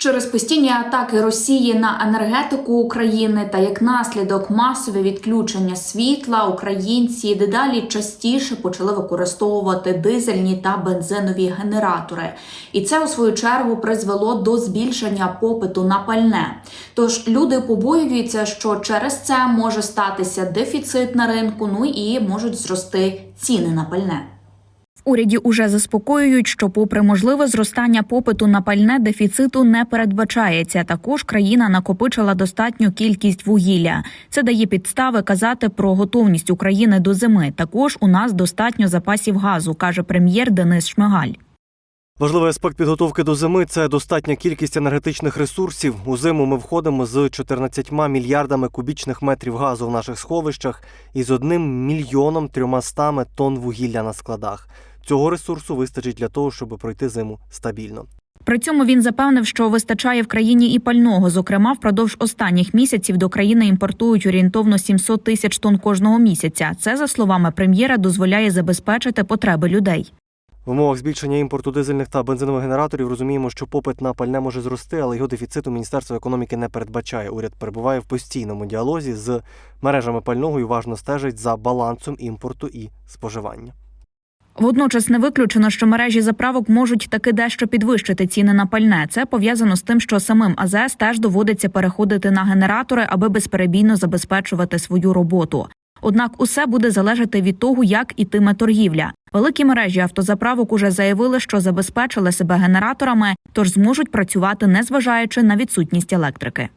Через постійні атаки Росії на енергетику України та як наслідок масові відключення світла, українці дедалі частіше почали використовувати дизельні та бензинові генератори, і це у свою чергу призвело до збільшення попиту на пальне. Тож люди побоюються, що через це може статися дефіцит на ринку, ну і можуть зрости ціни на пальне. Уряді уже заспокоюють, що, попри можливе зростання попиту на пальне, дефіциту не передбачається. Також країна накопичила достатню кількість вугілля. Це дає підстави казати про готовність України до зими. Також у нас достатньо запасів газу, каже прем'єр Денис Шмигаль. Важливий аспект підготовки до зими це достатня кількість енергетичних ресурсів. У зиму ми входимо з 14 мільярдами кубічних метрів газу в наших сховищах і з одним мільйоном трьомастами тонн вугілля на складах. Цього ресурсу вистачить для того, щоб пройти зиму стабільно. При цьому він запевнив, що вистачає в країні і пального. Зокрема, впродовж останніх місяців до країни імпортують орієнтовно 700 тисяч тонн кожного місяця. Це за словами прем'єра дозволяє забезпечити потреби людей. В умовах збільшення імпорту дизельних та бензинових генераторів розуміємо, що попит на пальне може зрости, але його дефіциту Міністерство економіки не передбачає. Уряд перебуває в постійному діалозі з мережами пального і уважно стежить за балансом імпорту і споживання. Водночас не виключено, що мережі заправок можуть таки дещо підвищити ціни на пальне. Це пов'язано з тим, що самим АЗС теж доводиться переходити на генератори, аби безперебійно забезпечувати свою роботу. Однак усе буде залежати від того, як ітиме торгівля. Великі мережі автозаправок уже заявили, що забезпечили себе генераторами, тож зможуть працювати, незважаючи на відсутність електрики.